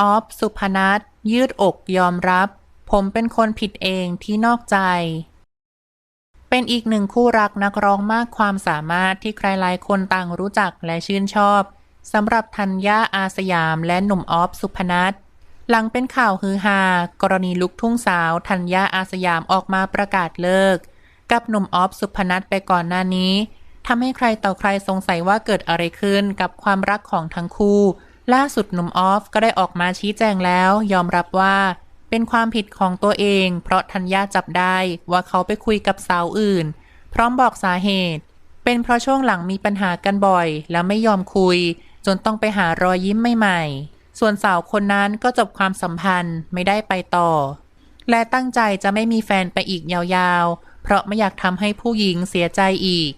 ออฟสุพนัทยืดอกยอมรับ ผมเป็นคนผิดเองที่นอกใจ เป็นอีกหนึ่งคู่รักนักร้องมากความสามารถที่ใครหลายคนต่างรู้จักและชื่นชอบสำหรับธัญญาอาสยามและหนุ่มออฟสุพนัทหลังเป็นข่าวฮือฮากรณีลุกทุ่งสาวธัญญาอาสยามออกมาประกาศเลิก กับหนุ่มออฟสุพนัทไปก่อนหน้านี้ทำให้ใครต่อใครสงสัยว่าเกิดอะไรขึ้นกับความรักของทั้งคู่ ล่าสุดหนุ่มออฟก็ได้ออกมาชี้แจงแล้ว ยอมรับว่า เป็นความผิดของตัวเอง เพราะธัญญาจับได้ว่าเขาไปคุยกับสาวอื่น พร้อมบอกสาเหตุ เป็นเพราะช่วงหลังมีปัญหากันบ่อย แล้วไม่ยอมคุย จนต้องไปหารอยยิ้มใหม่ๆ ส่วนสาวคนนั้นก็จบความสัมพันธ์ไม่ได้ไปต่อ และตั้งใจจะไม่มีแฟนไปอีกยาวๆ เพราะไม่อยากทำให้ผู้หญิงเสียใจอีก